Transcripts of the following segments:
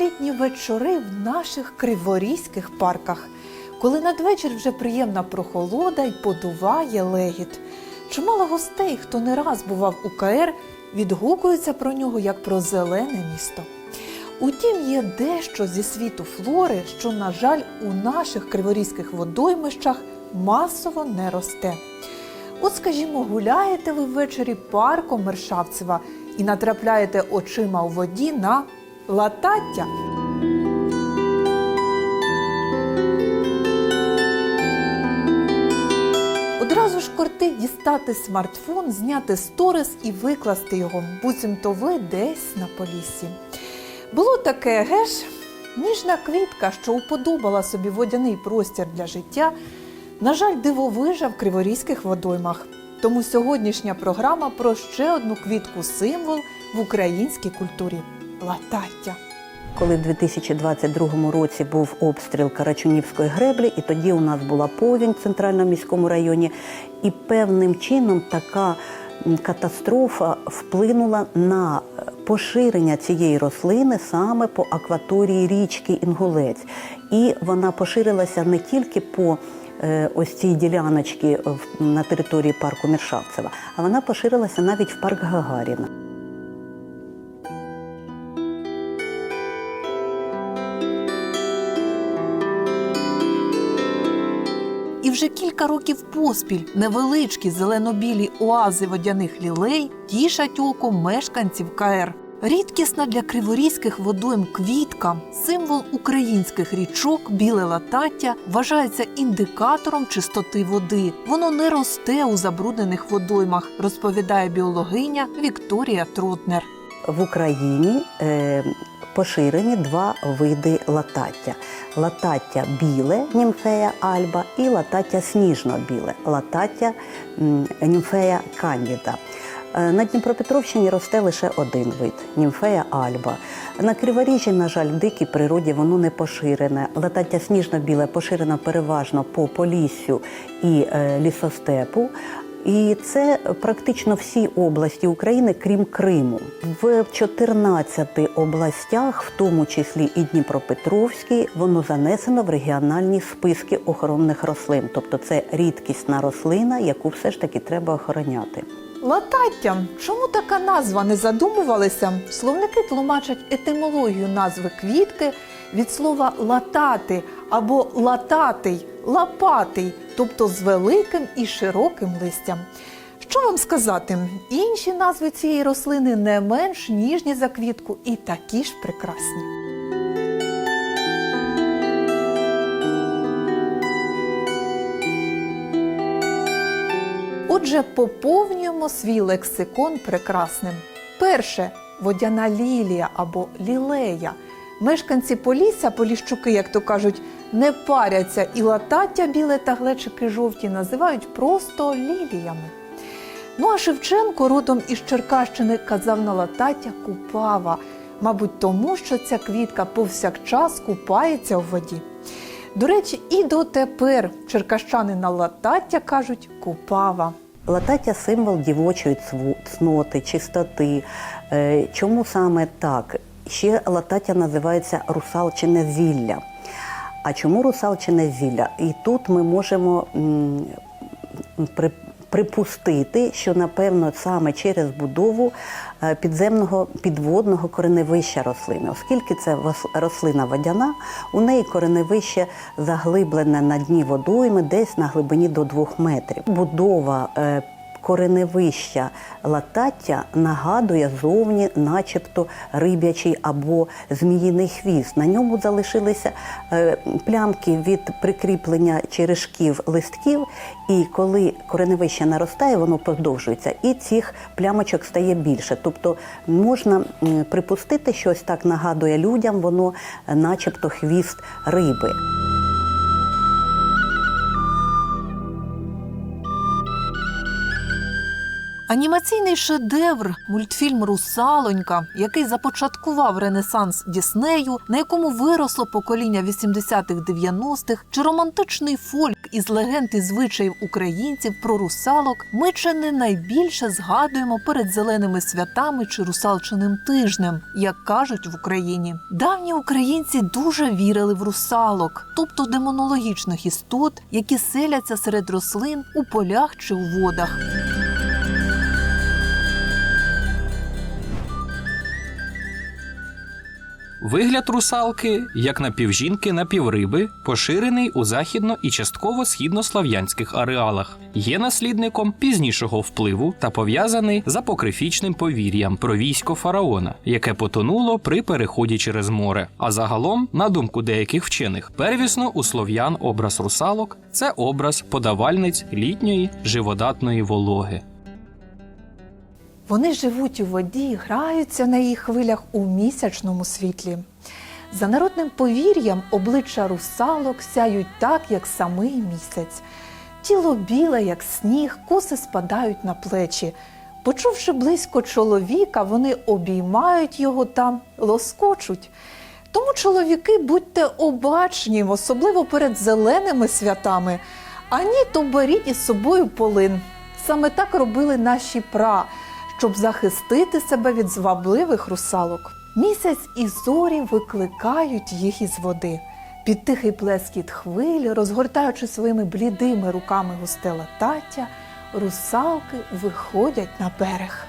Літні вечори в наших криворізьких парках, коли надвечір вже приємна прохолода й подуває легіт. Чимало гостей, хто не раз бував у КР, відгукуються про нього як про зелене місто. Утім, є дещо зі світу флори, що, на жаль, у наших криворізьких водоймищах масово не росте. От, скажімо, гуляєте ви ввечері парком Мершавцева і натрапляєте очима у воді на латаття. Одразу ж кортить дістати смартфон, зняти сторис і викласти його, буцімто ви десь на полісі. Було таке, геш, ніжна квітка, що уподобала собі водяний простір для життя, на жаль, дивовижа в криворізьких водоймах. Тому сьогоднішня програма про ще одну квітку символ в українській культурі латаття. Коли в 2022 році був обстріл Карачунівської греблі, і тоді у нас була повінь в центральному міському районі, і певним чином така катастрофа вплинула на поширення цієї рослини саме по акваторії річки Інгулець. І вона поширилася не тільки по е, ось цій діляночці на території парку Міршавцева, а вона поширилася навіть в парк Гагаріна. Кілька років поспіль невеличкі зелено-білі оази водяних лілей тішать око мешканців КР. Рідкісна для криворізьких водойм квітка, символ українських річок, біле латаття вважається індикатором чистоти води. Воно не росте у забруднених водоймах, розповідає біологиня Вікторія Тротнер. В Україні е, поширені два види латаття: латаття біле німфея альба і латаття сніжно-біле, латаття німфея кандіда. Е, На Дніпропетровщині росте лише один вид німфея альба. На Криворіжжі, на жаль, в дикій природі воно не поширене. Латаття сніжно-біле поширено переважно по Поліссю і е, лісостепу. І це практично всі області України, крім Криму. В 14 областях, в тому числі і Дніпропетровській, воно занесено в регіональні списки охоронних рослин. Тобто це рідкісна рослина, яку все ж таки треба охороняти. Латаття. Чому така назва не задумувалися? Словники тлумачать етимологію назви квітки від слова латати або лататий, лапатий, тобто з великим і широким листям. Що вам сказати? Інші назви цієї рослини не менш ніжні за квітку і такі ж прекрасні. Отже, поповнюємо свій лексикон прекрасним. Перше водяна лілія або лілея. Мешканці Полісся, поліщуки, як то кажуть, не паряться і латаття біле та глечики жовті називають просто ліліями. Ну а Шевченко родом із Черкащини казав на латаття купава, мабуть, тому що ця квітка повсякчас купається у воді. До речі, і дотепер черкащани на латаття кажуть купава. Латаття символ дівочої цноти, чистоти. Е, Чому саме так? Ще латаття називається русалчине зілля. А чому русалчине зілля? І тут ми можемо при- припустити, що напевно саме через будову е, підземного підводного кореневища рослини, оскільки це рослина водяна, у неї кореневище заглиблене на дні водойми десь на глибині до 2 метрів. Будова е, кореневища латаття нагадує зовні, начебто риб'ячий або зміїний хвіст. На ньому залишилися е, плямки від прикріплення черешків листків, і коли кореневище наростає, воно продовжується, і цих плямочок стає більше. Тобто можна припустити, що ось так нагадує людям, воно е, начебто хвіст риби. Анімаційний шедевр, мультфільм Русалонька, який започаткував ренесанс Діснею, на якому виросло покоління 80-х-90-х, чи романтичний фольк із легенд і звичаїв українців про русалок, ми чи не найбільше згадуємо перед зеленими святами чи русалчиним тижнем, як кажуть в Україні. Давні українці дуже вірили в русалок, тобто демонологічних істот, які селяться серед рослин у полях чи у водах. Вигляд русалки, як напівжінки, напівриби, поширений у західно і частково східнослав'янських ареалах, є наслідником пізнішого впливу та пов'язаний з апокрифічним повір'ям про військо фараона, яке потонуло при переході через море. А загалом, на думку деяких вчених, первісно у слов'ян образ русалок це образ подавальниць літньої живодатної вологи. Вони живуть у воді, граються на її хвилях у місячному світлі. За народним повір'ям, обличчя русалок сяють так, як самий місяць. Тіло біле, як сніг, коси спадають на плечі. Почувши близько чоловіка, вони обіймають його та лоскочуть. Тому, чоловіки, будьте обачні, особливо перед зеленими святами. А ні, то беріть із собою полин. Саме так робили наші пра, щоб захистити себе від звабливих русалок. Місяць і зорі викликають їх із води. Під тихий плескіт хвилі, розгортаючи своїми блідими руками густе латаття, русалки виходять на берег.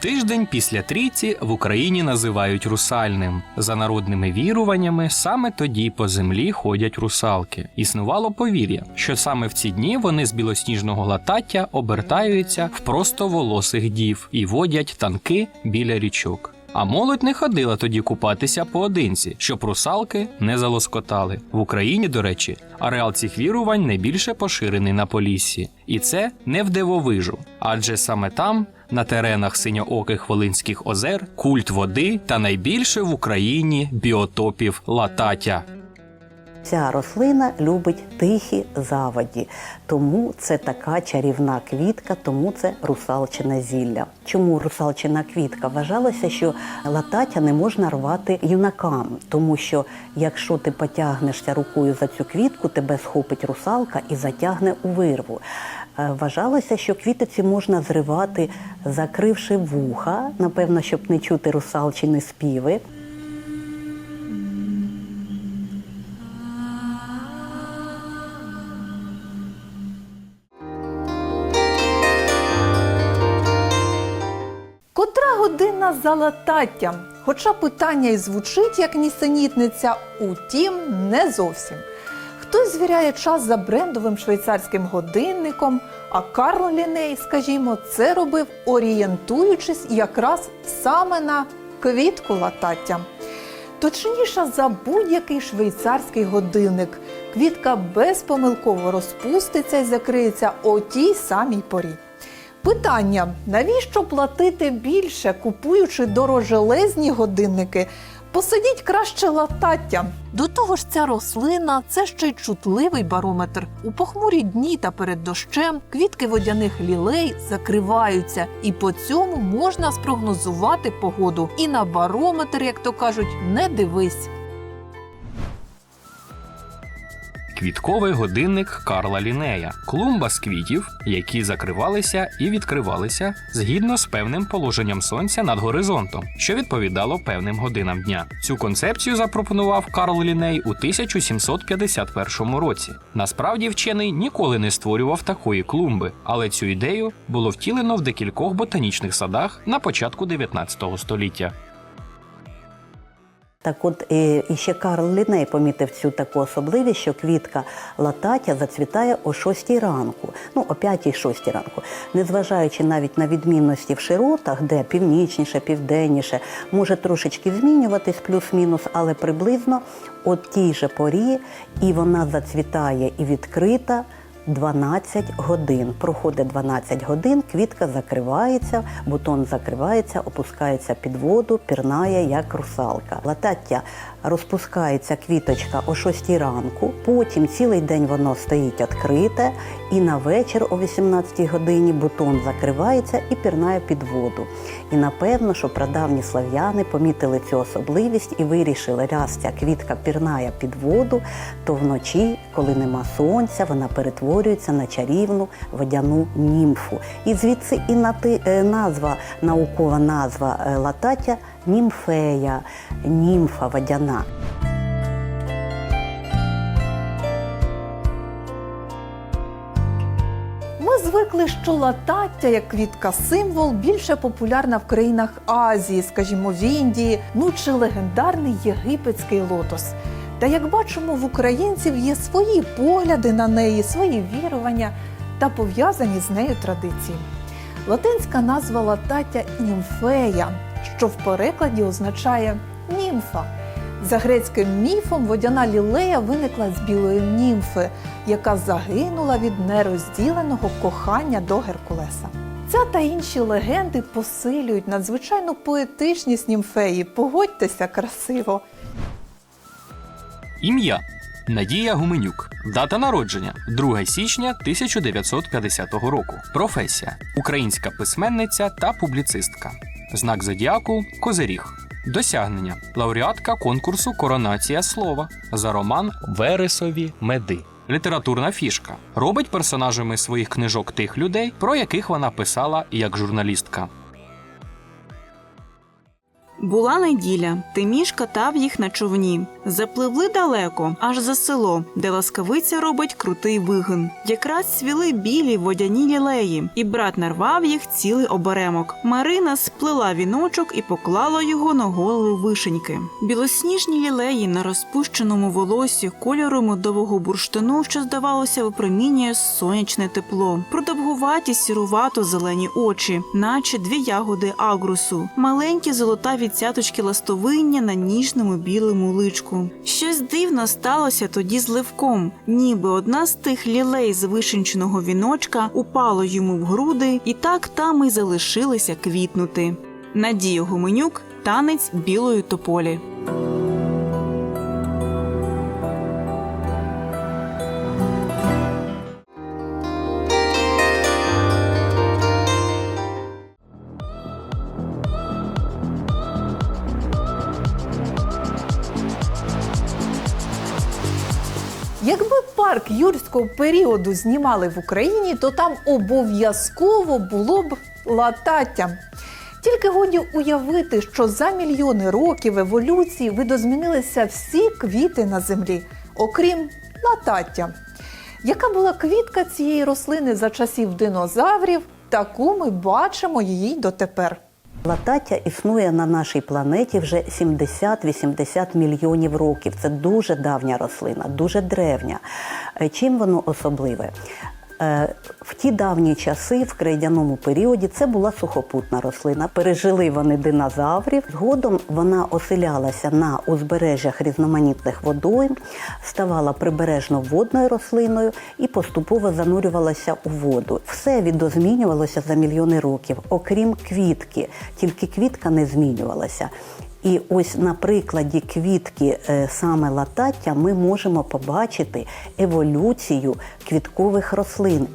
Тиждень після трійці в Україні називають русальним. За народними віруваннями, саме тоді по землі ходять русалки. Існувало повір'я, що саме в ці дні вони з білосніжного латаття обертаються в просто волосих дів і водять танки біля річок. А молодь не ходила тоді купатися поодинці, щоб русалки не залоскотали. В Україні, до речі, ареал цих вірувань найбільше поширений на Поліссі. І це не в дивовижу, адже саме там, на теренах синьооких Волинських озер, культ води та найбільше в Україні біотопів лататя. Ця рослина любить тихі заводі, тому це така чарівна квітка, тому це русалчине зілля. Чому русалчина квітка? Вважалося, що латаття не можна рвати юнакам, тому що якщо ти потягнешся рукою за цю квітку, тебе схопить русалка і затягне у вирву. Е, Вважалося, що квітиці можна зривати, закривши вуха, напевно, щоб не чути русалчини співи. Година за? Хоча питання і звучить як нісенітниця, утім, не зовсім. Хтось звіряє час за брендовим швейцарським годинником, а Карл Ліней, скажімо, це робив, орієнтуючись якраз саме на квітку латаття. Точніше за будь-який швейцарський годинник. Квітка безпомилково розпуститься і закриється о тій самій порі. Питання: навіщо платити більше, купуючи дорожелезні годинники? Посидіть краще латаття. До того ж, ця рослина це ще й чутливий барометр. У похмурі дні та перед дощем квітки водяних лілей закриваються, і по цьому можна спрогнозувати погоду. І на барометр, як то кажуть, не дивись. Квітковий годинник Карла Лінея, клумба з квітів, які закривалися і відкривалися згідно з певним положенням сонця над горизонтом, що відповідало певним годинам дня. Цю концепцію запропонував Карл Ліней у 1751 році. Насправді вчений ніколи не створював такої клумби, але цю ідею було втілено в декількох ботанічних садах на початку 19 століття. Так от е, і ще Карл Ліней помітив цю таку особливість, що квітка латаття зацвітає о 6 ранку, ну о 5-6 ранку. Незважаючи навіть на відмінності в широтах, де північніше, південніше, може трошечки змінюватись плюс-мінус, але приблизно о тій же порі, і вона зацвітає і відкрита 12 годин. Проходить 12 годин, квітка закривається, бутон закривається, опускається під воду, пірнає як русалка. Латаття розпускається квіточка о 6 ранку, потім цілий день воно стоїть відкрите, і на вечір о 18 годині бутон закривається і пірнає під воду. І напевно, що прадавні слав'яни помітили цю особливість і вирішили, раз ця квітка пірнає під воду, то вночі, коли нема сонця, вона перетворюється на чарівну водяну німфу. І звідси і е, назва, наукова назва е, латаття німфея, німфа водяна. Ми звикли, що латаття як квітка символ більше популярна в країнах Азії, скажімо, в Індії, ну чи легендарний єгипетський лотос. Та як бачимо, в українців є свої погляди на неї, свої вірування та пов'язані з нею традиції. Латинська назва латаття німфея, що в перекладі означає німфа. За грецьким міфом водяна лілея виникла з білої німфи, яка загинула від нерозділеного кохання до Геркулеса. Ця та інші легенди посилюють надзвичайну поетичність німфеї. Погодьтеся красиво. Ім'я Надія Гуменюк. Дата народження 2 січня 1950 року. Професія українська письменниця та публіцистка. Знак зодіаку Козиріг. Досягнення лауреатка конкурсу Коронація слова за роман Вересові меди. Літературна фішка робить персонажами своїх книжок тих людей, про яких вона писала як журналістка. Була неділя, Тиміш катав їх на човні. Запливли далеко, аж за село, де ласкавиця робить крутий вигин. Якраз цвіли білі водяні лілеї, і брат нарвав їх цілий оберемок. Марина сплела віночок і поклала його на голову вишеньки. Білосніжні лілеї на розпущеному волосі кольору медового бурштину, що здавалося, випромінює сонячне тепло. Продовгуваті сірувато зелені очі, наче дві ягоди агрусу, маленькі золотаві цяточки ластовиння на ніжному білому личку. Щось дивно сталося тоді з Левком, ніби одна з тих лілей з вишенченого віночка упала йому в груди, і так там і залишилися квітнути. Надія Гуменюк, танець білої тополі. Якби парк юрського періоду знімали в Україні, то там обов'язково було б латаття. Тільки годі уявити, що за мільйони років еволюції видозмінилися всі квіти на землі, окрім латаття. Яка була квітка цієї рослини за часів динозаврів, таку ми бачимо її дотепер. Латаття існує на нашій планеті вже 70-80 мільйонів років. Це дуже давня рослина, дуже древня. Е, Чим воно особливе? Е, В ті давні часи, в крейдяному періоді, це була сухопутна рослина. Пережили вони динозаврів. Згодом вона оселялася на узбережжях різноманітних водойм, ставала прибережно водною рослиною і поступово занурювалася у воду. Все відозмінювалося за мільйони років, окрім квітки. Тільки квітка не змінювалася. І ось на прикладі квітки е, саме латаття ми можемо побачити еволюцію квіткових рослин.